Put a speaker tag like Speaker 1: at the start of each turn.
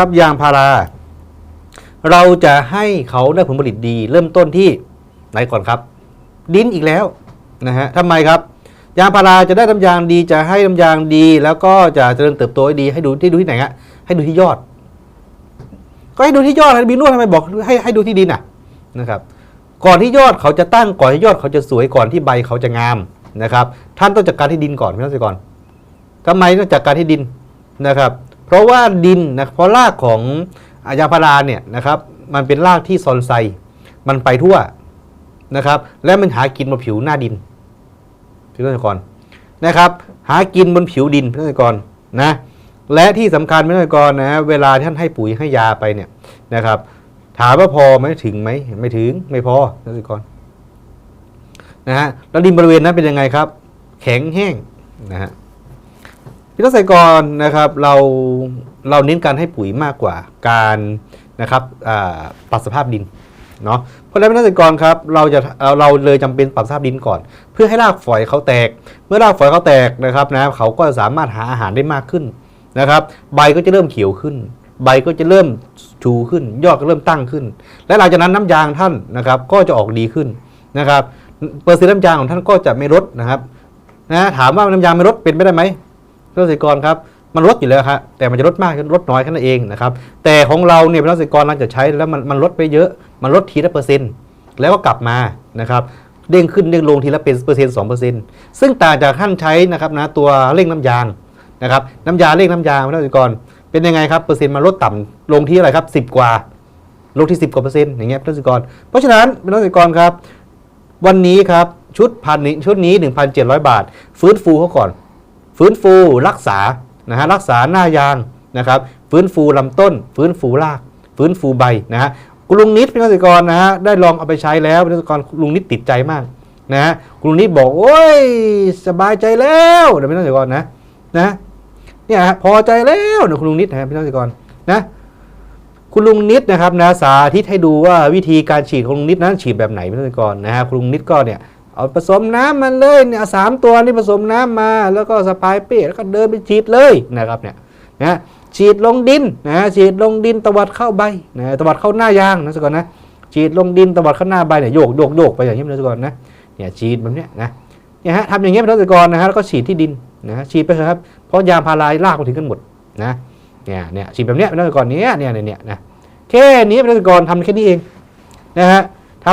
Speaker 1: ครับยางพารา เราจะให้เขาได้ผลผลิตดี เริ่มต้นที่ไหนก่อนครับ ดินอีกแล้วนะฮะทำไมครับ ยางพาราจะได้น้ำยางดีจะให้น้ำยางดี แล้วก็จะเจริญเติบโตให้ดีให้ดูที่ดูที่ไหนฮะให้ดูที่ยอด ก็ให้ดูที่ยอดบีนวดทำไมบอกให้ให้ดูที่ดินอะนะครับ ก่อนที่ยอดเขาจะตั้งก่อนที่ยอดเขาจะสวยก่อนที่ใบเขาจะงามนะครับ ท่านต้องจัดการที่ดินก่อนพี่น้องเกษตรกรทำไมต้องจัดการที่ดินนะครับ เพราะว่าดินนะเพราะรากของอายาพาราเนี่ยนะครับมันเป็นรากที่ซอนไซ มันไปทั่วนะครับ และมันหากินบนผิวหน้าดินพี่น้องเกษตรกรนะครับ หากินบนผิวดินพี่น้องเกษตรกรนะและที่สำคัญพี่น้องเกษตรกรนะเวลาท่านให้ปุ๋ยให้ยาไปเนี่ยนะครับ ถามว่าพอไหมถึงไหมไม่ถึงไม่พอพี่น้องเกษตรกรนะฮะแล้วดินบริเวณนั้นเป็นยังไงครับ แข็งแห้งนะฮะ เกษตรกรนะครับเราเราเน้นการให้ปุ๋ยมากกว่าการนะครับปรับสภาพดินเนาะเพราะฉะนั้นพี่เกษตรกรครับเราจะเราเลยจำเป็นปรับสภาพดินก่อน เพื่อให้รากฝอยเขาแตก เมื่อรากฝอยเขาแตกนะครับนะเขาก็สามารถหาอาหารได้มากขึ้นนะครับ ใบก็จะเริ่มเขียวขึ้น ใบก็จะเริ่มชูขึ้น ยอดก็เริ่มตั้งขึ้น และหลังจากนั้นน้ำยางท่านนะครับก็จะออกดีขึ้นนะครับเปอร์เซ็นต์น้ำยางของท่านก็จะไม่ลดนะครับนะถามว่าน้ำยางไม่ลดเป็นไปได้ไหม เกษตรกรครับมันลดอยู่แล้วครับแต่มันจะลดมากลดน้อยแค่นั้นเองนะครับแต่ของเราเนี่ยเป็นเกษตรกรหลังจากใช้แล้วมันมันลดไปเยอะ มันลดทีละเปอร์เซ็นต์แล้วก็กลับมานะครับเด้งขึ้นเด้งลงทีละเป็นเปอร์เซ็นต์สองเปอร์เซ็นต์ซึ่งต่างจากท่านใช้นะครับนะตัวเร่งน้ำยางนะครับน้ำยาเร่งน้ำยางเกษตรกรเป็นยังไงครับเปอร์เซ็นต์มันลดต่ำลงที่อะไรครับสิบกว่าลงที่สิบกว่าเปอร์เซ็นต์อย่างเงี้ยเกษตรกร เพราะฉะนั้นเป็นเกษตรกรครับ วันนี้ครับชุดพันนี้ชุดนี้ 1,700 บาท ฟื้นฟูเขาก่อน ฟื้นฟูรักษานะฮะรักษาหน้ายางนะครับฟื้นฟูลำต้น ฟื้นฟูราก ฟื้นฟูใบนะฮะคุณลุงนิดเป็นเกษตรกรนะฮะได้ลองเอาไปใช้แล้วเป็นเกษตรกรคุณลุงนิดติดใจมากนะฮะคุณลุงนิดบอกโอ้ยสบายใจแล้วเดี๋ยวเป็นเกษตรกรนะนะเนี่ยฮะพอใจแล้วนะคุณลุงนิดนะฮะเป็นเกษตรกรนะคุณลุงนิดนะครับนะสาธิตให้ดูว่าวิธีการฉีดของลุงนิดนั้นฉีดแบบไหนเป็นเกษตรกรนะฮะคุณลุงนิดก็เนี่ย เอาผสมน้ำมันเลยเนี่ยสามตัวนี่ผสมน้ำมา แล้วก็สปายเป้แล้วก็เดินไปฉีดเลยนะครับเนี่ยนะฉีดลงดินนะฉีดลงดินตวัดเข้าใบนะตวัดเข้าหน้ายางนะสก่อนนะฉีดลงดินตวัดเข้าหน้าใบเนี่ยโยกโยกโยกไปอย่างนี้นะสก่อนนะเนี่ยฉีดแบบเนี้ยนะเนี่ยฮะทำอย่างเงี้ยเป็นรัศกรนะฮะแล้วก็ฉีดที่ดินนะฉีดไปครับเพราะยางพารารากมาถึงกันหมดนะเนี่ยเนี่ยฉีดแบบเนี้ยเป็นรัศกรเนี้ยเนี่ยเนี่ยเนี่ยนะแค่นี้เป็นรัศกรทำแค่นี้เองนะฮะ